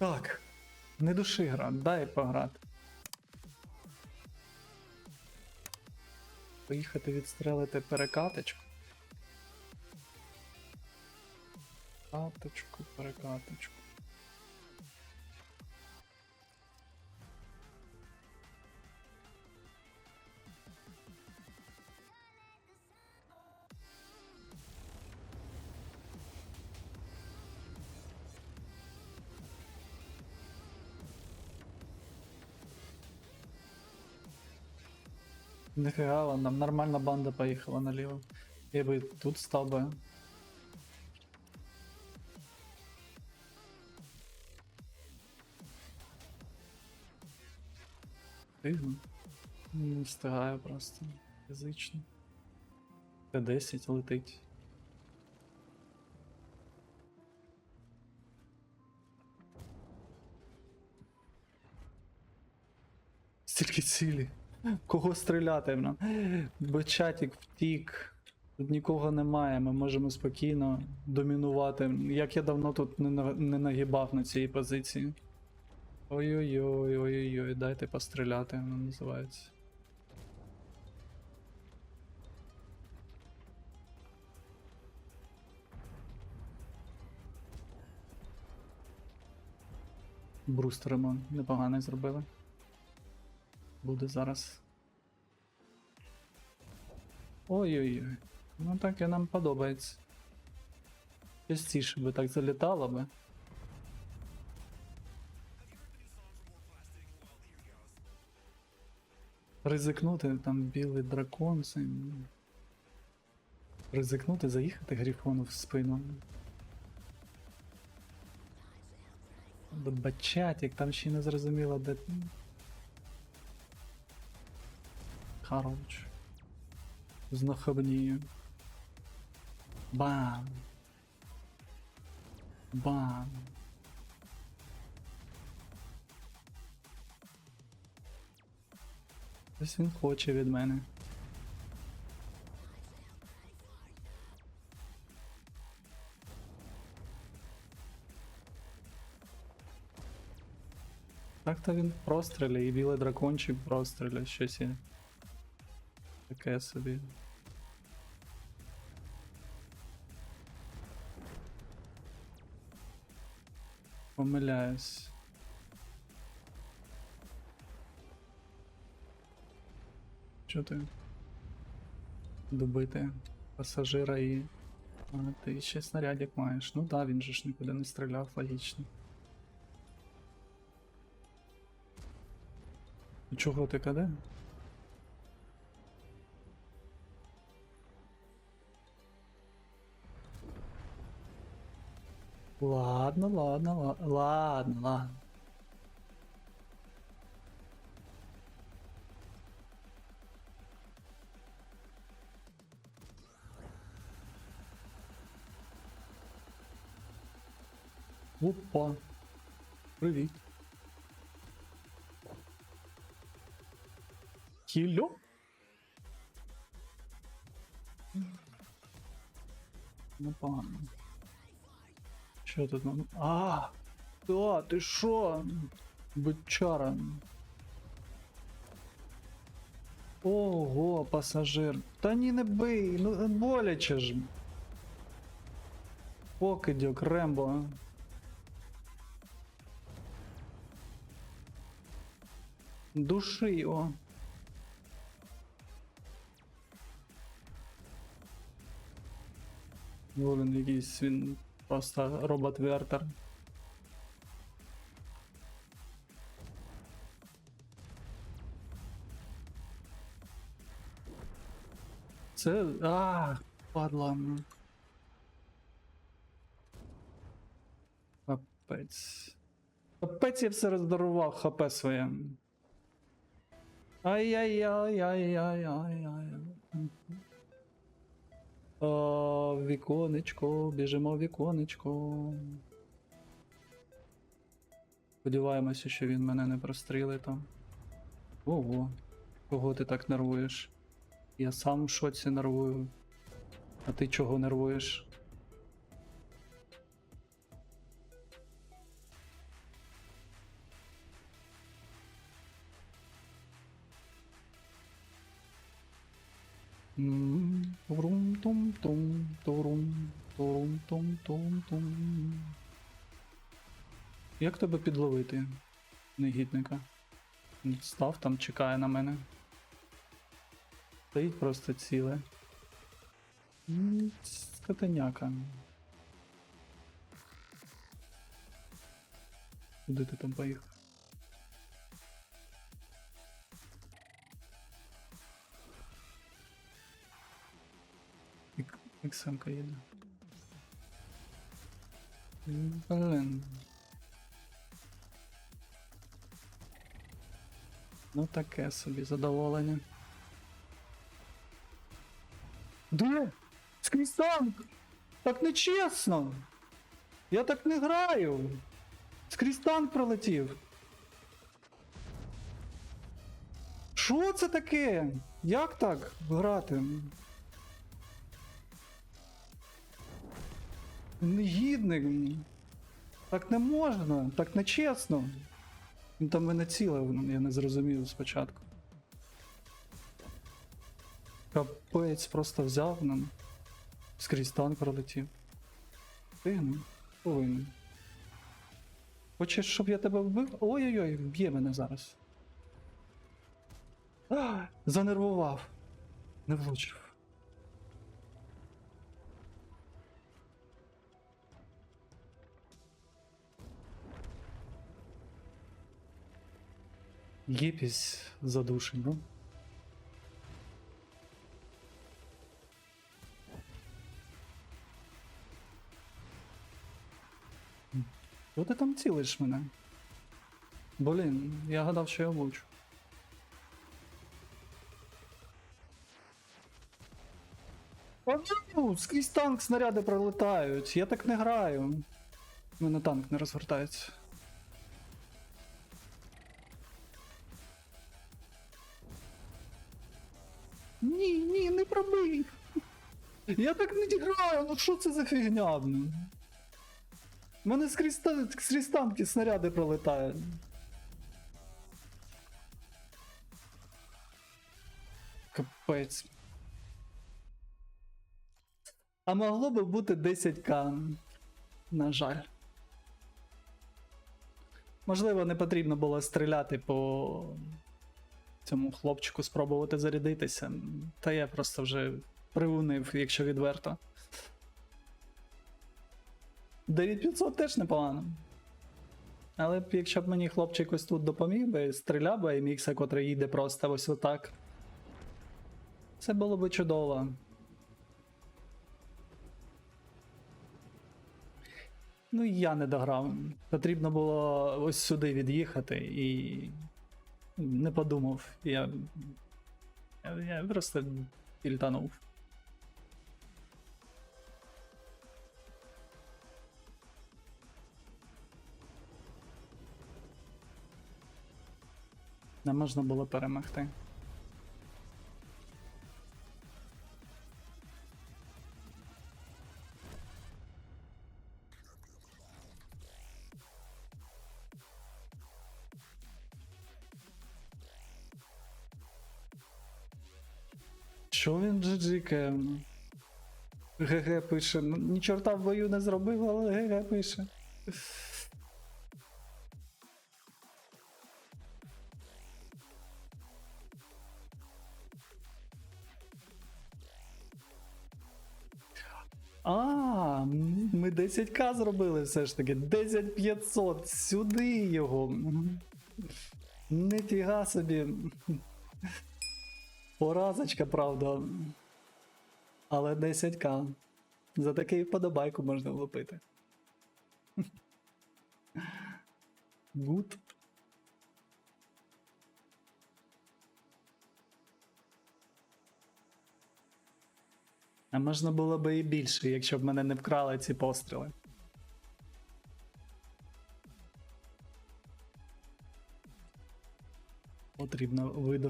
Так. Не души гра, дай пограти. Поїхати відстрелити перекаточку. Каточку, перекаточку. Нифига, вон, нам нормально банда поїхала наліво. Я би тут став би. Тихо. Не встигаю просто. Фізично. Т10 летить. Стільки цілі. Кого стріляти нам? Бо чатік втік. Тут нікого немає, ми можемо спокійно домінувати. Як я давно тут не, на- не нагибав на цій позиції. Ой-ой-ой, ой-ой-ой, дайте постріляти, воно називається. Брустер ремонт непоганий зробили. Буде зараз. Ой-ой-ой. Ну так і нам подобається. Частіше би так залітало би. Ризикнути там білий дракон. Це... Ризикнути, заїхати грифону в спину. Бачатик, там ще не зрозуміло, де. Хорош. Знахабнію. Бам. Бам. Ось він хоче від мене. Так-то він простріляє, і білий дракончик простріляє, щось є. Таке собі. Помиляюсь. Що ти? Добити пасажира і. А, ти ще снарядик маєш. Ну да, він же ж нікуди не стріляв, логічно. Чого ти каде? Ладно, ладно, ладно, ладно, ладно. Опа. Привіт. Кілю? Непогано. Що тут? А! Да, ти шо? Бичара. Ого, пасажир. Та ні не бий, ну боляче ж. Покидьок, Рембо. Души його. Волен якийсь він просто робот-вертер. Це. А, падла. Капець. Капець я все роздарував хп своє. Ай-яй-яй-яй-яй-яй-яй. О, віконечко, біжимо віконечко. Сподіваємося, що він мене не простріли там. Ого, кого ти так нервуєш? Я сам в шоці нервую. А ти чого нервуєш? Як тебе підловити, негідника? Став там, чекає на мене. Стоїть просто ціле. Скотеняка. Куди ти там поїхав? Ік- Іксемка їде. Блин. Ну таке собі задоволення. Де? Скрізь танк! Так не чесно! Я так не граю! Скрізь танк пролетів. Що це таке? Як так грати? Негідник. Так не можна, так не чесно. Він там мене цілив, ну, я не зрозумів спочатку. Капець просто взяв нам. Скрізь танк пролетів. Ти ну, повинен. Хочеш, щоб я тебе вбив? Ой-ой-ой, вб'є мене зараз. А, занервував. Не влучив. Єпісь задушень, ну. Що ти там цілиш мене? Блін, я гадав, що я влучу. О, ну, скрізь танк снаряди пролетають. Я так не граю. У мене танк не розгортається. Ні, ні, не пробий. Я так не граю, ну що це за фігня? У мене скрізь, та- танки снаряди пролетають. Капець. А могло би бути 10к. На жаль. Можливо, не потрібно було стріляти по цьому хлопчику, спробувати зарядитися. Та я просто вже приунив, якщо відверто. 9500 теж непогано. Але б якщо б мені хлопчик ось тут допоміг би, стріляв би Мікса, котрий їде просто ось отак. Це було би чудово. Ну, я не дограв. Потрібно було ось сюди від'їхати і. Не подумав. Я. Я, я просто пільтанув. Не можна було перемогти. Що він джиджикає? ГГ пише. Ну, ні чорта в бою не зробив, але ГГ пише. А, ми 10к зробили все ж таки. 10500. Сюди його. Нифіга собі. Поразочка, правда. Але 10к. За такий вподобайку можна влупити. Гуд. А можна було би і більше, якщо б мене не вкрали ці постріли. Потрібно видох